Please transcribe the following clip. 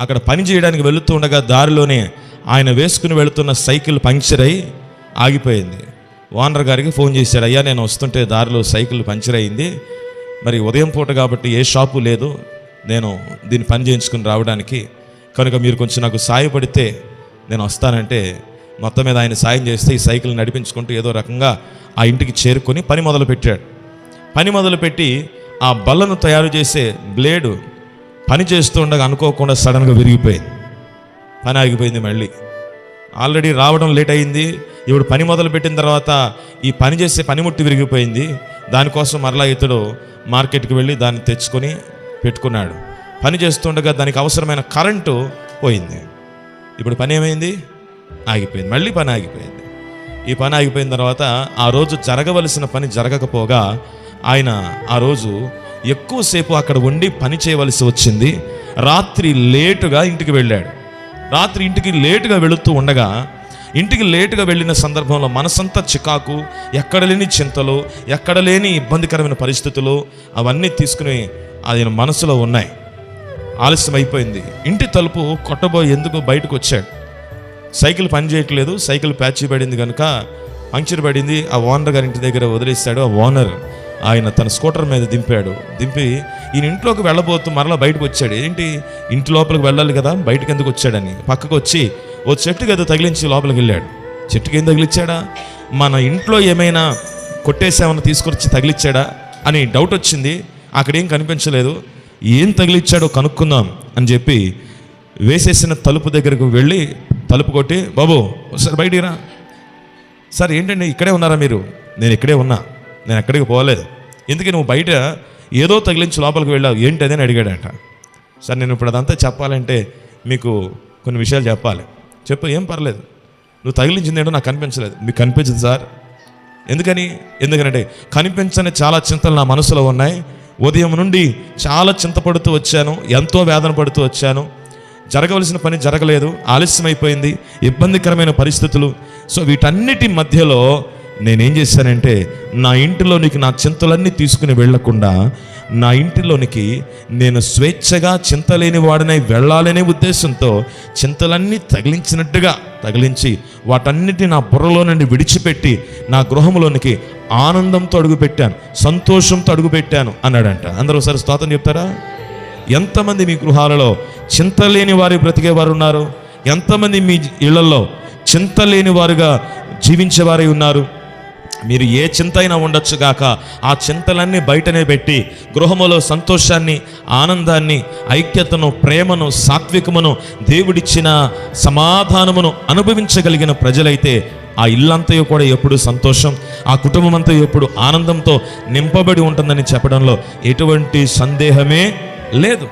అక్కడ పని చేయడానికి వెళుతూ ఉండగా దారిలోనే ఆయన వేసుకుని వెళుతున్న సైకిల్ పంక్చర్ అయి ఆగిపోయింది. ఓనర్ గారికి ఫోన్ చేశాడు అయ్యా నేను వస్తుంటే దారిలో సైకిల్ పంక్చర్ అయింది. మరి ఉదయం పూట కాబట్టి ఏ షాపు లేదు. నేను దీన్ని పని చేయించుకుని రావడానికి. కనుక మీరు కొంచెం నాకు సాయపడితే నేను వస్తానంటే మొత్తం మీద ఆయన సాయం చేస్తే ఈ సైకిల్ నడిపించుకుంటూ ఏదో రకంగా ఆ ఇంటికి చేరుకొని పని మొదలు పెట్టాడు పని మొదలుపెట్టి ఆ బల్లను తయారు చేసే బ్లేడు పని చేస్తుండగా అనుకోకుండా సడన్గా విరిగిపోయింది. పని ఆగిపోయింది మళ్ళీ. ఆల్రెడీ రావడం లేట్ అయింది. ఇప్పుడు పని మొదలు పెట్టిన తర్వాత ఈ పని చేసే పనిముట్టు విరిగిపోయింది. దానికోసం మరలా ఇతడు మార్కెట్కి వెళ్ళి దాన్ని తెచ్చుకొని పెట్టుకున్నాడు. పని చేస్తుండగా దానికి అవసరమైన కరెంటు పోయింది. ఇప్పుడు పని ఏమైంది? ఆగిపోయింది. మళ్ళీ పని ఆగిపోయింది. ఈ పని ఆగిపోయిన తర్వాత ఆ రోజు జరగవలసిన పని జరగకపోగా ఆయన ఆ రోజు ఎక్కువసేపు అక్కడ ఉండి పని చేయవలసి వచ్చింది. రాత్రి లేటుగా ఇంటికి వెళ్ళాడు. రాత్రి ఇంటికి లేటుగా వెళుతూ ఉండగా ఇంటికి లేటుగా వెళ్ళిన సందర్భంలో మనసంతా చికాకు ఎక్కడ లేని చింతలు ఎక్కడ లేని ఇబ్బందికరమైన పరిస్థితులు అవన్నీ తీసుకుని ఆయన మనసులో ఉన్నాయి. ఆలస్యం అయిపోయింది. ఇంటి తలుపు కొట్టబోయి ఎందుకు బయటకు వచ్చాడు? సైకిల్ పని చేయట్లేదు సైకిల్ ప్యాచ్ పడింది కనుక పంక్చర్ పడింది. ఆ ఓనర్ గారి ఇంటి దగ్గర వదిలేస్తాడు ఆ ఓనర్ ఆయన తన స్కూటర్ మీద దింపాడు. దింపి ఈయన ఇంట్లోకి వెళ్ళబోతూ మరలా బయటకు వచ్చాడు. ఏంటి? ఇంటి లోపలికి వెళ్ళాలి కదా బయటకు ఎందుకు వచ్చాడని. పక్కకు వచ్చి ఓ చెట్టు కదా తగిలించి లోపలికి వెళ్ళాడు. చెట్టుకి ఏం తగిలిచ్చాడా? మన ఇంట్లో ఏమైనా కొట్టేసేమన్నా తీసుకొచ్చి తగిలిచ్చాడా? అని డౌట్ వచ్చింది. అక్కడేం కనిపించలేదు. ఏం తగిలిచ్చాడో కనుక్కుందాం అని చెప్పి వేసేసిన తలుపు దగ్గరకు వెళ్ళి తలుపు కొట్టి బాబు సార్ బయటికి రా. సార్ ఏంటండి? ఇక్కడే ఉన్నారా మీరు? నేను ఇక్కడే ఉన్నా. నేను ఎక్కడికి పోలేదు. ఎందుకే నువ్వు బయట ఏదో తగిలించి లోపలికి వెళ్ళావు? ఏంటి అని అడిగాడంట. సార్ నేను ఇప్పుడు అదంతా చెప్పాలంటే మీకు కొన్ని విషయాలు చెప్పాలి. చెప్పు ఏం పర్లేదు. నువ్వు తగిలించింది ఏంటో నాకు కనిపించలేదు. మీకు కనిపించదు సార్. ఎందుకని? ఎందుకనంటే కనిపించని చాలా చింతలు నా మనసులో ఉన్నాయి. ఉదయం నుండి చాలా చింతపడుతూ వచ్చాను. ఎంతో వేదన పడుతూ వచ్చాను. జరగవలసిన పని జరగలేదు. ఆలస్యం అయిపోయింది ఇబ్బందికరమైన పరిస్థితులు. సో వీటన్నిటి మధ్యలో నేనేం చేశానంటే నా ఇంటిలోనికి నా చింతలన్నీ తీసుకుని వెళ్ళకుండా నా ఇంటిలోనికి నేను స్వేచ్ఛగా చింతలేని వాడినై వెళ్ళాలనే ఉద్దేశంతో చింతలన్నీ తగిలించినట్టుగా తగిలించి వాటన్నిటిని నా బుర్రలో నుండి విడిచిపెట్టి నా గృహంలోనికి ఆనందంతో అడుగుపెట్టాను సంతోషంతో అడుగుపెట్టాను అన్నాడంట. అందరూ ఒకసారి స్తోత్రం చెప్తారా? ఎంతమంది మీ గృహాలలో చింతలేని వారి బ్రతికే వారు ఉన్నారు? ఎంతమంది మీ ఇళ్ళలో చింతలేని వారుగా జీవించేవారై ఉన్నారు? మీరు ఏ చింత అయినా ఉండొచ్చు గాక. ఆ చింతలన్నీ బయటనే పెట్టి గృహములో సంతోషాన్ని ఆనందాన్ని ఐక్యతను ప్రేమను సాత్వికమును దేవుడిచ్చిన సమాధానమును అనుభవించగలిగిన ప్రజలైతే ఆ ఇల్లంతయు కూడా ఎప్పుడు సంతోషం ఆ కుటుంబం అంతా ఎప్పుడు ఆనందంతో నింపబడి ఉంటుందని చెప్పడంలో ఎటువంటి సందేహమే లేదు.